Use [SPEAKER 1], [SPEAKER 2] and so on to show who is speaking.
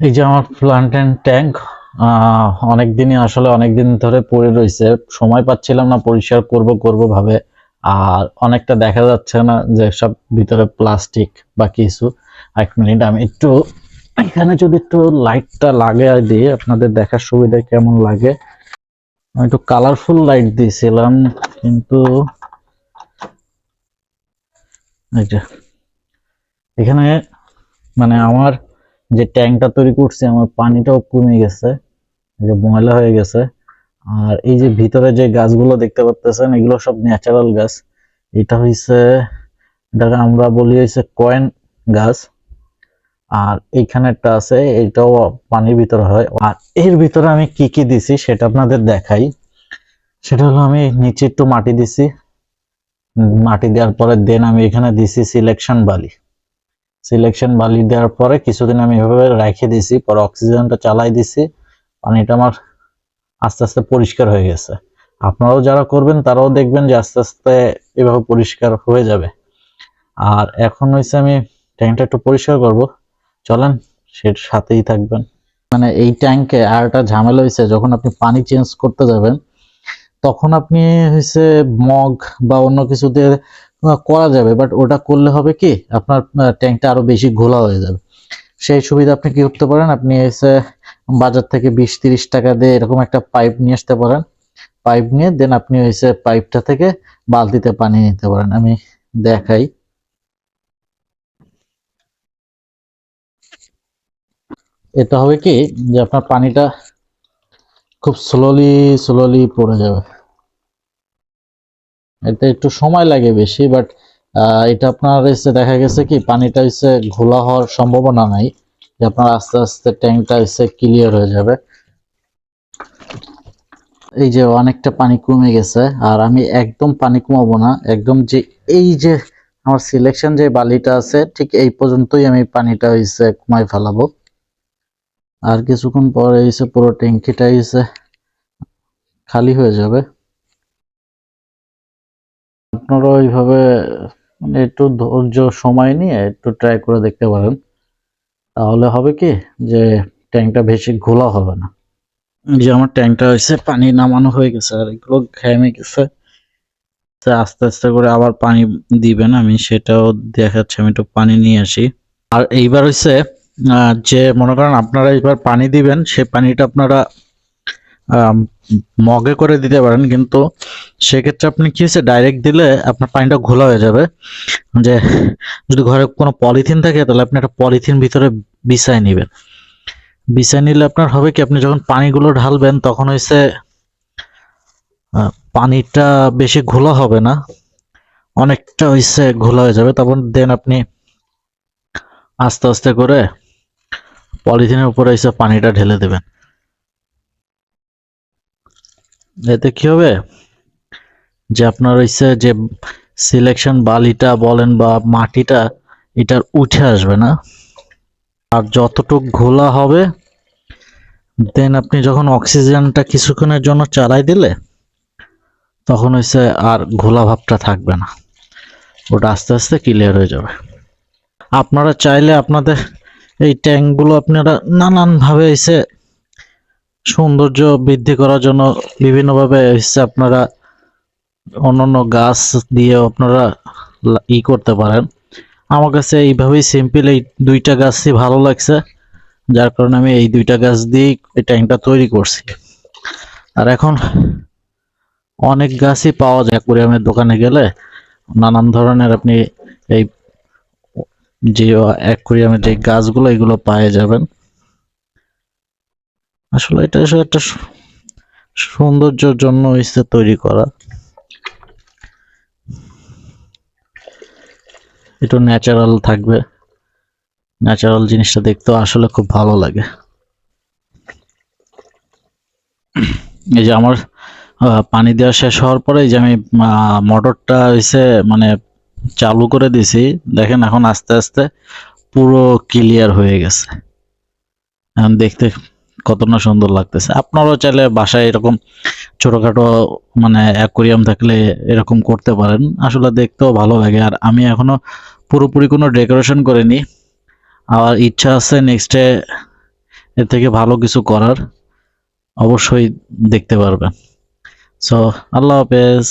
[SPEAKER 1] এই যে আমার প্লান্টেন ট্যাঙ্ক অনেক দিনই আসলে অনেক দিন ধরে পড়ে রয়েছে। সময় পাচ্ছিলাম না, পরিষ্কার করব করব ভাবে। আর অনেকটা দেখা যাচ্ছে না যে সব ভিতরে প্লাস্টিক বা কিছু। এক মিনিট আমি একটু এখানে যদি একটু লাইটটা লাগিয়ে দিই আপনাদের দেখার সুবিধা কেমন লাগে। আমি একটু কালারফুল লাইট দিয়েছিলাম, কিন্তু এখানে মানে আমার যে ট্যাঙ্কটা তৈরি করছি, আমার পানিটাও কমে গেছে যে ময়লা হয়ে গেছে। আর এই যে ভিতরে যে গাছগুলো দেখতে পাচ্ছেন এগুলো সব ন্যাচারাল গাছ। এটা হইছে, এটাকে আমরা বলি হইছে কয়েন গাছ। আর এইখানে একটা আছে, এটাও পানির ভিতরে হয়। আর এর ভিতরে আমি কি কি দিছি সেটা আপনাদের দেখাই। সেটা হলো আমি নিচে একটু মাটি দিছি। মাটি দেওয়ার পরে দেন আমি এখানে দিছি সিলেকশন বালি। সিলেকশন বালি দেওয়ার পরে কিছুদিন আমি এভাবে রেখে দিছি পরে অক্সিজেনটা চালাই দিছি পানিটা আমার আস্তে আস্তে পরিষ্কার হয়ে গেছে। আপনারাও যারা করবেন তারাও দেখবেন যে আস্তে আস্তে এভাবে পরিষ্কার হয়ে যাবে। আর এখন হচ্ছে আমি ট্যাঙ্কটা একটু পরিষ্কার করব। চলেন সের সাথেই থাকবেন। মানে এই ট্যাঙ্কে আর একটা ঝামেলা হয়েছে যখন আপনি পানি চেঞ্জ করতে যাবেন তখন আপনি হচ্ছে মগ বা অন্য কিছু দিয়ে আহ, করা যাবে বাট ওটা করলে হবে কি, আপনার ট্যাঙ্কটা আরও বেশি ঘোলা হয়ে যাবে। সেই সুবিধা আপনি কি করতে পারেন? আপনি এসে বাজার থেকে বিশ তিরিশ টাকা দিয়ে এরকম একটা পাইপ নিয়ে আসতে পারেন। পাইপ নিয়ে দেন আপনি হয়েছে পাইপটা থেকে বালতিতে পানি নিতে পারেন। আমি দেখাই। এটা হবে কি, যে আপনার পানিটা খুব স্লোলি স্লোলি পড়ে যাবে। এতে একটু সময় লাগে বেশি বাট এটা আপনার এসে দেখা গেছে কি, পানিটা এসে ঘোলা হওয়ার সম্ভাবনা নাই, যে আপনার আস্তে আস্তে ট্যাঙ্কটা এসে ক্লিয়ার হয়ে যাবে। এই যে অনেকটা পানি কমে গেছে, আর আমি একদম পানি কমাবো না, একদম যে এই যে আমার সিলেকশন যে বালিটা আছে, ঠিক এই পর্যন্তই আমি পানিটা হইছে কমাই ফেলাবো। আর কিছুক্ষণ পরে এসে পুরো ট্যাঙ্কিটা এসে খালি হয়ে যাবে। আপনারা ওইভাবে মানে একটু ধৈর্য, সময় নিয়ে একটু ট্রাই করে দেখতে পারেন। তাহলে হবে কি যে ট্যাঙ্কটা বেশি ঘোলা হবে না। যে আমার ট্যাঙ্কটা হয়েছে, পানি নামানো হয়ে গেছে আর এগুলো ঘেমে গেছে। আস্তে আস্তে করে আবার পানি দিবেন, আমি সেটাও দেখাচ্ছি, আমি একটু পানি নিয়ে আসি। আর এইবার হচ্ছে যে মনে করেন আপনারা এইবার পানি দিবেন, সে পানিটা আপনারা মগে করে দিতে পারেন, কিন্তু সেক্ষেত্রে আপনি কি হচ্ছে ডাইরেক্ট দিলে আপনার পানিটা ঘোলা হয়ে যাবে। যে যদি ঘরে কোনো পলিথিন থাকে, তাহলে আপনি একটা পলিথিন ভিতরে বিছায় নেবেন। বিছায় নিলে আপনার হবে কি, আপনি যখন পানিগুলো ঢালবেন, তখন হচ্ছে পানিটা বেশি ঘোলা হবে না, অনেকটা হচ্ছে ঘোলা হয়ে যাবে। তখন দেন আপনি আস্তে আস্তে করে পলিথিনের উপরে এসে পানিটা ঢেলে দেবেন। এতে কি হবে? যে আপনার হচ্ছে যে সিলেকশন বালিটা বলেন বা মাটিটা, এটার উঠে আসবে না। আর যতটুক ঘোলা হবে দেন আপনি যখন অক্সিজেনটা কিছুক্ষণের জন্য চালাই দিলে, তখন হচ্ছে আর ঘোলা ভাবটা থাকবে না। ওটা আস্তে আস্তে ক্লিয়ার হয়ে যাবে। আপনারা চাইলে আপনাদের এই ট্যাঙ্কগুলো আপনারা নানানভাবে এসে সৌন্দর্য বৃদ্ধি করার জন্য বিভিন্নভাবে এসে আপনারা অন্যান্য গাছ দিয়ে আপনারা ই করতে পারেন। আমার কাছে এইভাবেই সিম্পল এই দুইটা গাছই ভালো লাগছে, যার কারণে আমি এই দুইটা গাছ দিয়েই এই ট্যাঙ্কটা তৈরি করছি। আর এখন অনেক গাছই পাওয়া যায় অ্যাকুরিয়ামের দোকানে গেলে, নানান ধরনের আপনি এই যে অ্যাকুরিয়ামের যে গাছগুলো, এগুলো পেয়ে যাবেন। আসলে এটা একটা সৌন্দর্যের জন্য হচ্ছে তৈরি করা। একটু ন্যাচারাল থাকবে। ন্যাচারাল জিনিসটা দেখতেও আসলে খুব ভালো লাগে। এই যে আমার পানি দেওয়া শেষ হওয়ার পরে যে আমি মোটরটা হইছে মানে চালু করে দিছি, দেখেন এখন আস্তে আস্তে পুরো ক্লিয়ার হয়ে গেছে। এখন দেখতে কত না সুন্দর লাগতেছে। আপনারাও চাইলে বাসায় এরকম ছোটখাটো মানে অ্যাকুরিয়াম থাকলে এরকম করতে পারেন। আসলে দেখতেও ভালো লাগে। আর আমি এখনও পুরোপুরি কোনো ডেকোরেশন করিনি। আর ইচ্ছা আছে নেক্সটে এর থেকে ভালো কিছু করার। অবশ্যই দেখতে পারবেন। সো আল্লাহ হাফেজ।